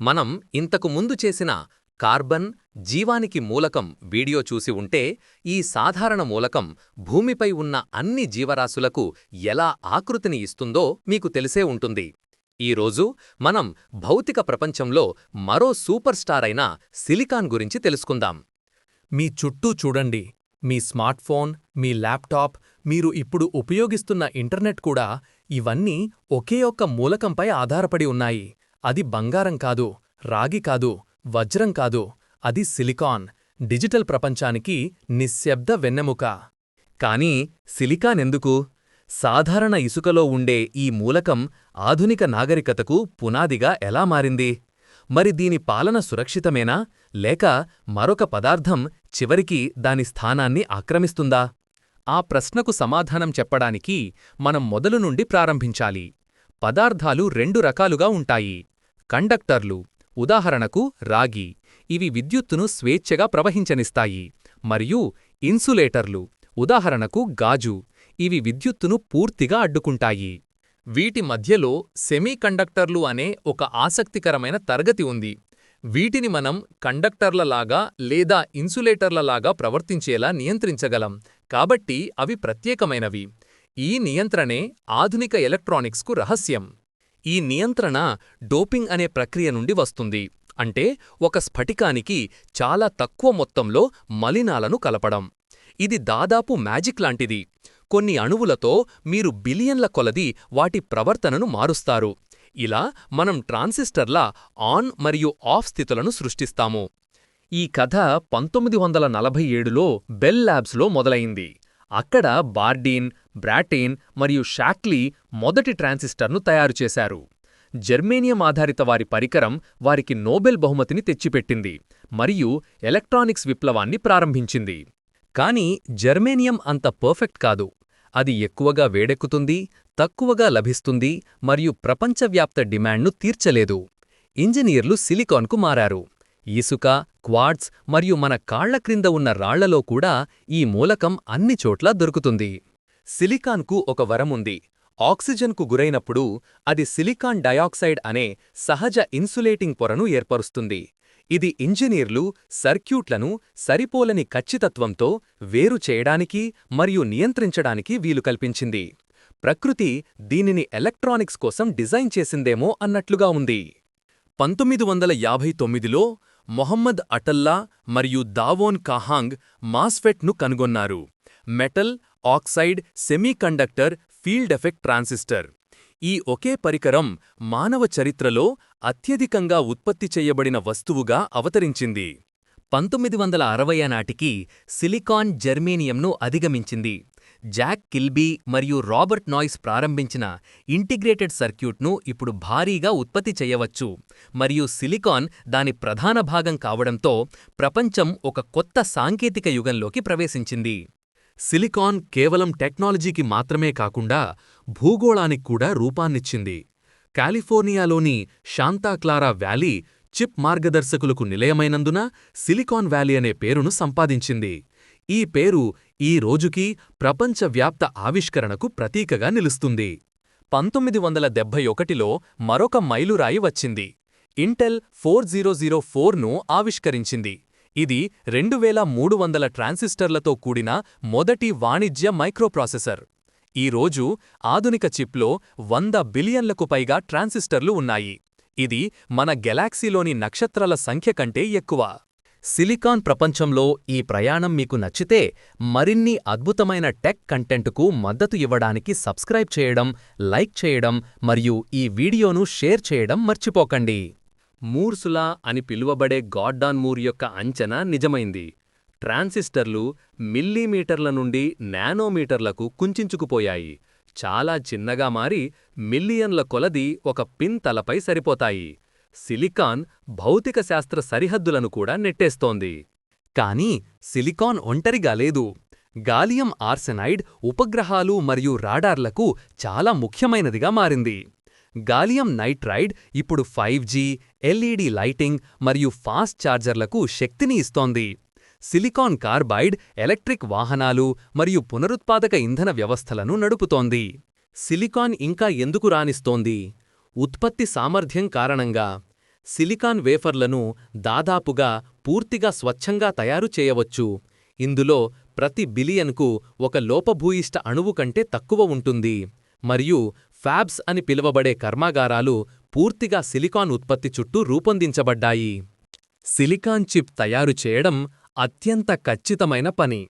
మనం ఇంతకు ముందు చేసిన కార్బన్ జీవానికి మూలకం వీడియో చూసి ఉంటే ఈ సాధారణ మూలకం భూమిపై ఉన్న అన్ని జీవరాశులకు ఎలా ఆకృతిని ఇస్తుందో మీకు తెలిసే ఉంటుంది. ఈరోజు మనం భౌతిక ప్రపంచంలో మరో సూపర్ స్టార్ అయిన సిలికాన్ గురించి తెలుసుకుందాం. మీ చుట్టూ చూడండి. మీ స్మార్ట్ఫోన్ మీ ల్యాప్టాప్ మీరు ఇప్పుడు ఉపయోగిస్తున్న ఇంటర్నెట్ కూడా ఇవన్నీ ఒకే ఒక్క మూలకంపై ఆధారపడి ఉన్నాయి. అది బంగారం కాదు రాగి కాదు వజ్రం కాదు అది సిలికాన్. డిజిటల్ ప్రపంచానికి నిశ్శబ్ద వెన్నెముక. కానీ సిలికాన్ ఎందుకు? సాధారణ ఇసుకలో ఉండే ఈ మూలకం ఆధునిక నాగరికతకు పునాదిగా ఎలా మారింది? మరి దీని పాలన సురక్షితమేనా? లేక మరొక పదార్థం చివరికి దాని స్థానాన్ని ఆక్రమిస్తుందా? ఆ ప్రశ్నకు సమాధానం చెప్పడానికి మనం మొదలు నుండి ప్రారంభించాలి. పదార్థాలు రెండు రకాలుగా ఉంటాయి. కండక్టర్లు ఉదాహరణకు రాగి ఇవి విద్యుత్తును స్వేచ్ఛగా ప్రవహించనిస్తాయి. మరియు ఇన్సులేటర్లు ఉదాహరణకు గాజు ఇవి విద్యుత్తును పూర్తిగా అడ్డుకుంటాయి. వీటి మధ్యలో సెమీకండక్టర్లు అనే ఒక ఆసక్తికరమైన తరగతి ఉంది. వీటిని మనం కండక్టర్లలాగా లేదా ఇన్సులేటర్లలాగా ప్రవర్తించేలా నియంత్రించగలం. కాబట్టి అవి ప్రత్యేకమైనవి. ఈ నియంత్రణే ఆధునిక ఎలక్ట్రానిక్స్కు రహస్యం. ఈ నియంత్రణ డోపింగ్ అనే ప్రక్రియ నుండి వస్తుంది. అంటే ఒక స్ఫటికానికి చాలా తక్కువ మొత్తంలో మలినాలను కలపడం. ఇది దాదాపు మ్యాజిక్ లాంటిది. కొన్ని అణువులతో మీరు బిలియన్ల కొలది వాటి ప్రవర్తనను మారుస్తారు. ఇలా మనం ట్రాన్సిస్టర్ల ఆన్ మరియు ఆఫ్ స్థితులను సృష్టిస్తాము. ఈ కథ పంతొమ్మిది వందల నలభై ఏడులో బెల్ ల్యాబ్స్లో మొదలైంది. అక్కడ బార్డీన్ బ్రాటీన్ మరియు షాక్లీ మొదటి ట్రాన్సిస్టర్ను తయారుచేశారు జర్మేనియం ఆధారిత వారి పరికరం వారికి నోబెల్ బహుమతిని తెచ్చిపెట్టింది మరియు ఎలక్ట్రానిక్స్ విప్లవాన్ని ప్రారంభించింది. కాని జర్మేనియం అంత పర్ఫెక్ట్ కాదు. అది ఎక్కువగా వేడెక్కుతుంది తక్కువగా లభిస్తుంది మరియు ప్రపంచవ్యాప్త డిమాండ్ను తీర్చలేదు. ఇంజనీర్లు సిలికాన్కు మారారు. ఇసుక క్వాడ్స్ మరియు మన కాళ్ళ క్రింద ఉన్న రాళ్ళలో కూడా ఈ మూలకం అన్ని చోట్లా దొరుకుతుంది. సిలికాన్కు ఒక వరముంది ఆక్సిజన్కు గురైనప్పుడు అది సిలికాన్ డయాక్సైడ్ అనే సహజ ఇన్సులేటింగ్ పొరను ఏర్పరుస్తుంది. ఇది ఇంజనీర్లు సర్క్యూట్లను సరిపోలని ఖచ్చితత్వంతో వేరు చేయడానికి మరియు నియంత్రించడానికి వీలు కల్పించింది. ప్రకృతి దీనిని ఎలక్ట్రానిక్స్ కోసం డిజైన్ చేసిందేమో అన్నట్లుగా ఉంది. పంతొమ్మిది వందల యాభై తొమ్మిదిలో మొహమ్మద్ అటల్లా మరియు దావోన్ కాహాంగ్ మాస్ఫెట్ను కనుగొన్నారు. Metal oxide semiconductor field effect transistor. ఈ ఒకే పరికరం మానవ చరిత్రలో అత్యధికంగా ఉత్పత్తి చేయబడిన వస్తువుగా అవతరించింది. పంతొమ్మిది వందల అరవై నాటికి సిలికాన్ జర్మేనియంను అధిగమించింది. జాక్ కిల్బీ మరియు రాబర్ట్ నాయిస్ ప్రారంభించిన ఇంటిగ్రేటెడ్ సర్క్యూట్ను ఇప్పుడు భారీగా ఉత్పత్తి చేయవచ్చు. మరియు సిలికాన్ దాని ప్రధాన భాగం కావడంతో ప్రపంచం ఒక కొత్త సాంకేతిక యుగంలోకి ప్రవేశించింది. సిలికాన్ కేవలం టెక్నాలజీకి మాత్రమే కాకుండా భూగోళానికి కూడా రూపాన్నిచ్చింది. కాలిఫోర్నియాలోని శాంతాక్లారా వ్యాలీ చిప్ మార్గదర్శకులకు నిలయమైనందున సిలికాన్ వ్యాలీ అనే పేరును సంపాదించింది. ఈ పేరు ఈ రోజుకి ప్రపంచవ్యాప్త ఆవిష్కరణకు ప్రతీకగా నిలుస్తుంది. పంతొమ్మిది వందల డెబ్భై ఒకటిలో మరొక మైలురాయి వచ్చింది. ఇంటెల్ ఫోర్ జీరో జీరో ఫోర్ను ఆవిష్కరించింది. ఇది రెండు వేల మూడు వందల ట్రాన్సిస్టర్లతో కూడిన మొదటి వాణిజ్య మైక్రోప్రాసెసర్. ఈ రోజు ఆధునిక చిప్లో వంద బిలియన్లకు పైగా ట్రాన్సిస్టర్లు ఉన్నాయి. ఇది మన గెలాక్సీలోని నక్షత్రాల సంఖ్య కంటే ఎక్కువ. సిలికాన్ ప్రపంచంలో ఈ ప్రయాణం మీకు నచ్చితే మరిన్ని అద్భుతమైన టెక్ కంటెంట్కు మద్దతు ఇవ్వడానికి సబ్స్క్రైబ్ చేయడం లైక్ చేయడం మరియు ఈ వీడియోను షేర్ చేయడం మర్చిపోకండి. మూర్సులా అని పిలువబడే గాడ్డాన్ మూర్ యొక్క అంచనా నిజమైంది. ట్రాన్సిస్టర్లు మిల్లీమీటర్ల నుండి నానోమీటర్లకు కుంచుకుపోయాయి చాలా చిన్నగా మారి మిలియన్ల కొలది ఒక పిన్ తలపై సరిపోతాయి. సిలికాన్ భౌతిక శాస్త్ర సరిహద్దులను కూడా నెట్టేస్తోంది. కానీ సిలికాన్ ఒంటరిగా లేదు. గాలియం ఆర్సెనైడ్ ఉపగ్రహాలు మరియు రాడార్లకు చాలా ముఖ్యమైనదిగా మారింది. గాలియం నైట్రైడ్ ఇప్పుడు ఫైవ్ జీ ఎల్ఈడి లైటింగ్ మరియు ఫాస్ట్ ఛార్జర్లకు శక్తిని ఇస్తోంది. సిలికాన్ కార్బైడ్ ఎలక్ట్రిక్ వాహనాలు మరియు పునరుత్పాదక ఇంధన వ్యవస్థలను నడుపుతోంది. సిలికాన్ ఇంకా ఎందుకు రాణిస్తోంది? ఉత్పత్తి సామర్థ్యం కారణంగా సిలికాన్ వేఫర్లను దాదాపుగా పూర్తిగా స్వచ్ఛంగా తయారు చేయవచ్చు. ఇందులో ప్రతి బిలియన్కు ఒక లోపభూయిష్ట అణువు కంటే తక్కువ ఉంటుంది. మరియు ఫ్యాబ్స్ అని పిలువబడే కర్మాగారాలు పూర్తిగా సిలికాన్ ఉత్పత్తి చుట్టూ రూపొందించబడ్డాయి. సిలికాన్ చిప్ తయారు చేయడం అత్యంత ఖచ్చితమైన పని.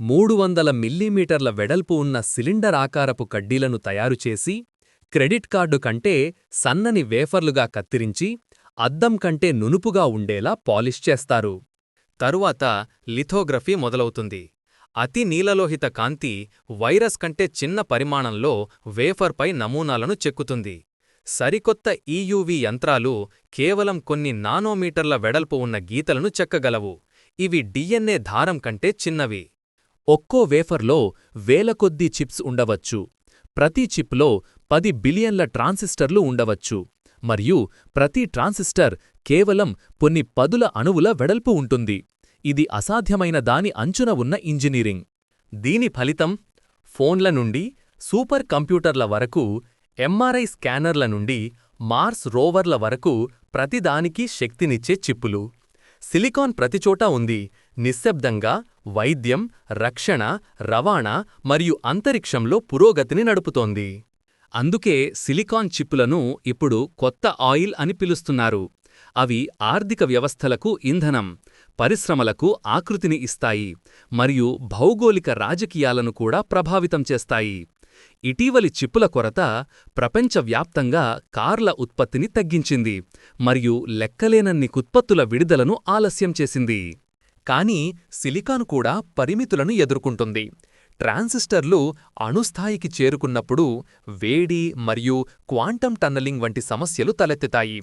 మూడు వందల మిల్లీమీటర్ల వెడల్పు ఉన్న సిలిండర్ ఆకారపు కడ్డీలను తయారుచేసి క్రెడిట్ కార్డు కంటే సన్నని వేఫర్లుగా కత్తిరించి అద్దం కంటే నునుపుగా ఉండేలా పాలిష్ చేస్తారు. తరువాత లిథోగ్రఫీ మొదలవుతుంది. అతి నీలలోహిత కాంతి వైరస్ కంటే చిన్న పరిమాణంలో వేఫర్పై నమూనాలను చెక్కుతుంది. సరికొత్త ఈయూవి యంత్రాలు కేవలం కొన్ని నానోమీటర్ల వెడల్పు ఉన్న గీతలను చెక్కగలవు. ఇవి డిఎన్ఏ ధారం కంటే చిన్నవి. ఒక్కో వేఫర్లో వేల కొద్దీ చిప్స్ ఉండవచ్చు. ప్రతి చిప్లో పది బిలియన్ల ట్రాన్సిస్టర్లు ఉండవచ్చు. మరియు ప్రతి ట్రాన్సిస్టర్ కేవలం కొన్ని పదుల అణువుల వెడల్పు ఉంటుంది. ఇది అసాధ్యమైన దాని అంచున ఉన్న ఇంజనీరింగ్. దీని ఫలితం ఫోన్ల నుండి సూపర్ కంప్యూటర్ల వరకు ఎంఆర్ఐ స్కానర్ల నుండి మార్స్ రోవర్ల వరకు ప్రతిదానికి శక్తినిచ్చే చిప్పులు. సిలికాన్ ప్రతిచోటా ఉంది. నిశ్శబ్దంగా వైద్యం రక్షణ రవాణా మరియు అంతరిక్షంలో పురోగతిని నడుపుతోంది. అందుకే సిలికాన్ చిప్పులను ఇప్పుడు కొత్త ఆయిల్ అని పిలుస్తున్నారు. అవి ఆర్థిక వ్యవస్థలకు ఇంధనం పరిశ్రమలకు ఆకృతిని ఇస్తాయి మరియు భౌగోళిక రాజకీయాలను కూడా ప్రభావితం చేస్తాయి. ఇటీవలి చిప్పుల కొరత ప్రపంచవ్యాప్తంగా కార్ల ఉత్పత్తిని తగ్గించింది మరియు లెక్కలేనన్ని ఉత్పత్తుల విడుదలను ఆలస్యం చేసింది. కానీ సిలికాన్ కూడా పరిమితులను ఎదుర్కొంటుంది. ట్రాన్సిస్టర్లు అణుస్థాయికి చేరుకున్నప్పుడు వేడి మరియు క్వాంటం టన్నలింగ్ వంటి సమస్యలు తలెత్తుతాయి.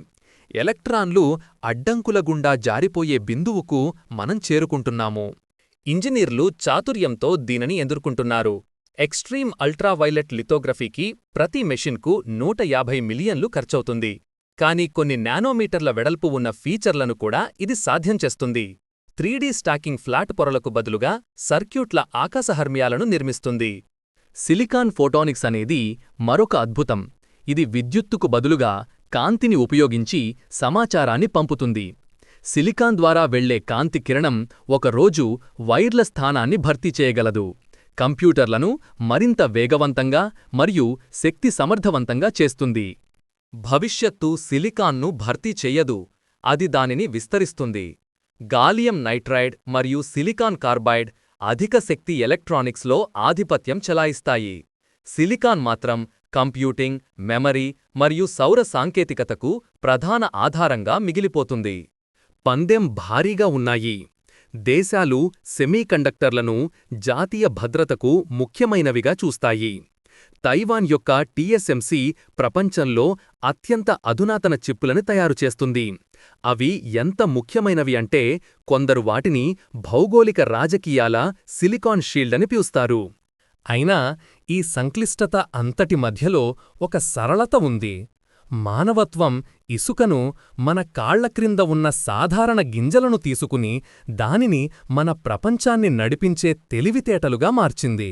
ఎలక్ట్రాన్లు అడ్డంకుల గుండా జారిపోయే బిందువుకు మనం చేరుకుంటున్నాము. ఇంజనీర్లు చాతుర్యంతో దీనిని ఎదుర్కొంటున్నారు. ఎక్స్ట్రీమ్ అల్ట్రావైలెట్ లిథోగ్రఫీకి ప్రతి మెషిన్కు నూట యాభై మిలియన్లు ఖర్చవుతుంది. కానీ కొన్ని నానోమీటర్ల వెడల్పు ఉన్న ఫీచర్లను కూడా ఇది సాధ్యం చేస్తుంది. త్రీడీ స్టాకింగ్ ఫ్లాట్ పొరలకు బదులుగా సర్క్యూట్ల ఆకాశహర్మ్యాలను నిర్మిస్తుంది. సిలికాన్ ఫోటోనిక్స్ అనేది మరొక అద్భుతం. ఇది విద్యుత్తుకు బదులుగా కాంతిని ఉపయోగించి సమాచారాన్ని పంపుతుంది. సిలికాన్ ద్వారా వెళ్ళే కాంతి కిరణం ఒకరోజు వైర్ల స్థానాన్ని భర్తీ చేయగలదు. కంప్యూటర్లను మరింత వేగవంతంగా మరియు శక్తి సమర్థవంతంగా చేస్తుంది. భవిష్యత్తు సిలికాన్ను భర్తీ చెయ్యదు అది దానిని విస్తరిస్తుంది. గాలియం నైట్రైడ్ మరియు సిలికాన్ కార్బైడ్ అధిక శక్తి ఎలక్ట్రానిక్స్లో ఆధిపత్యం చెలాయిస్తాయి. సిలికాన్ మాత్రం కంప్యూటింగ్ మెమరీ మరియు సౌర సాంకేతికతకు ప్రధాన ఆధారంగా మిగిలిపోతుంది. పందెం భారీగా ఉన్నాయి. దేశాలు సెమీకండక్టర్లను జాతీయ భద్రతకు ముఖ్యమైనవిగా చూస్తాయి. తైవాన్ యొక్క టీఎస్ఎంసీ ప్రపంచంలో అత్యంత అధునాతన చిప్పులను తయారు చేస్తుంది. అవి ఎంత ముఖ్యమైనవి అంటే కొందరు వాటిని భౌగోళిక రాజకీయాల సిలికాన్ షీల్డ్ అని పిలుస్తారు. అయినా ఈ సంక్లిష్టత అంతటి మధ్యలో ఒక సరళత ఉంది. మానవత్వం ఇసుకను మన కాళ్ళ క్రింద ఉన్న సాధారణ గింజలను తీసుకుని దానిని మన ప్రపంచాన్ని నడిపించే తెలివితేటలుగా మార్చింది.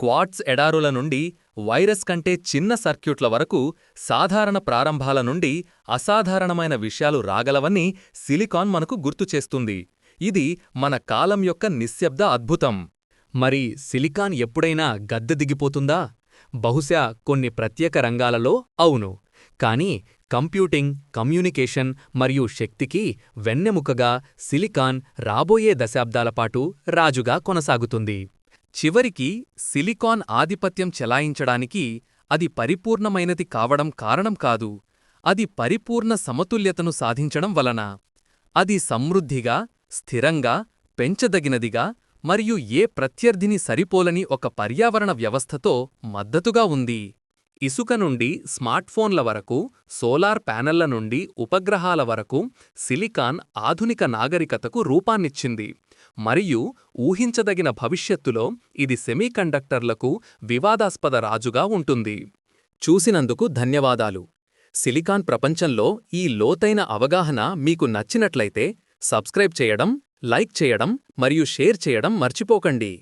క్వాట్స్ ఎడారుల నుండి వైరస్ కంటే చిన్న సర్క్యూట్ల వరకు సాధారణ ప్రారంభాల నుండి అసాధారణమైన విషయాలు రాగలవని సిలికాన్ మనకు గుర్తుచేస్తుంది ఇది మన కాలం యొక్క నిశ్శబ్ద అద్భుతం. మరి సిలికాన్ ఎప్పుడైనా గద్దె దిగిపోతుందా? బహుశా కొన్ని ప్రత్యేక రంగాలలో అవును. కానీ కంప్యూటింగ్ కమ్యూనికేషన్ మరియు శక్తికి వెన్నెముకగా సిలికాన్ రాబోయే దశాబ్దాలపాటు రాజుగా కొనసాగుతుంది. చివరికి సిలికాన్ ఆధిపత్యం చెలాయించడానికి అది పరిపూర్ణమైనది కావడం కారణం కాదు అది పరిపూర్ణ సమతుల్యతను సాధించడం వలన. అది సమృద్ధిగా స్థిరంగా పెంచదగినదిగా మరియు ఏ ప్రత్యర్థిని సరిపోలని ఒక పర్యావరణ వ్యవస్థతో మద్దతుగా ఉంది. ఇసుక నుండి స్మార్ట్ఫోన్ల వరకు సోలార్ ప్యానెళ్ళ నుండి ఉపగ్రహాల వరకు సిలికాన్ ఆధునిక నాగరికతకు రూపాన్నిచ్చింది. మరియు ఊహించదగిన భవిష్యత్తులో ఇది సెమీకండక్టర్లకు వివాదాస్పద రాజుగా ఉంటుంది. చూసినందుకు ధన్యవాదాలు. సిలికాన్ ప్రపంచంలో ఈ లోతైన అవగాహన మీకు నచ్చినట్లయితే సబ్స్క్రైబ్ చేయడం లైక్ చేయడం మరియు షేర్ చేయడం మర్చిపోకండి.